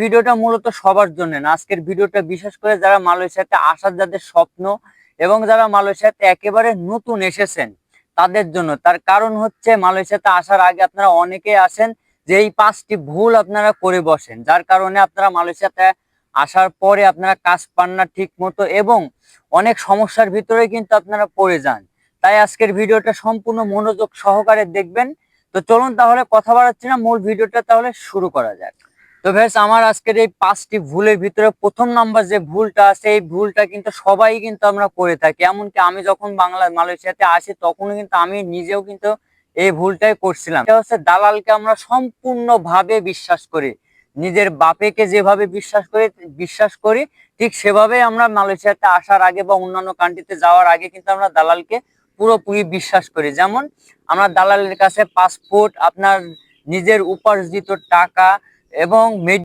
ভিডিওটা মূলত সবার জন্য না। আজকের ভিডিওটা বিশেষ করে যারা মালয়েশিয়াতে আসার যাদের স্বপ্ন এবং যারা মালয়েশিয়াতে একেবারে নতুন এসেছেন, তাদের জন্য। তার কারণ হচ্ছে মালয়েশিয়াতে আসার আগে আপনারা অনেকে আসেন যে এই পাঁচটি ভুল আপনারা করে বসেন। যার কারণে আপনারা মালয়েশিয়াতে আসার পরে আপনারা কাজ পান না ঠিক মতো এবং অনেক সমস্যার ভিতরে কিন্তু আপনারা পড়ে যান। তাই আজকের ভিডিওটা সম্পূর্ণ মনোযোগ সহকারে দেখবেন। তো চলুন তাহলে কথা বাড়াচ্ছি না, মূল ভিডিওটা তাহলে শুরু করা যাক। তো ভেস, আমার আজকের এই পাঁচটি ভুলের ভিতরে প্রথম নাম্বার যে ভুলটা আছে, এই ভুলটা কিন্তু সবাই কিন্তু আমরা করে থাকি। এমনকি আমি যখন বাংলা, মালয়েশিয়াতে আসি, তখনও কিন্তু আমি নিজেও কিন্তু এই ভুলটাই করছিলাম। এটা হচ্ছে দালালকে আমরা সম্পূর্ণভাবে বিশ্বাস করি। নিজের বাপেকে যেভাবে বিশ্বাস করি বিশ্বাস করি, ঠিক সেভাবে আমরা মালয়েশিয়াতে আসার আগে বা অন্যান্য কান্ট্রিতে যাওয়ার আগে কিন্তু আমরা দালালকে পুরোপুরি বিশ্বাস করি। যেমন, আমরা দালালের কাছে পাসপোর্ট আপনার নিজের উপার্জিত টাকা এবং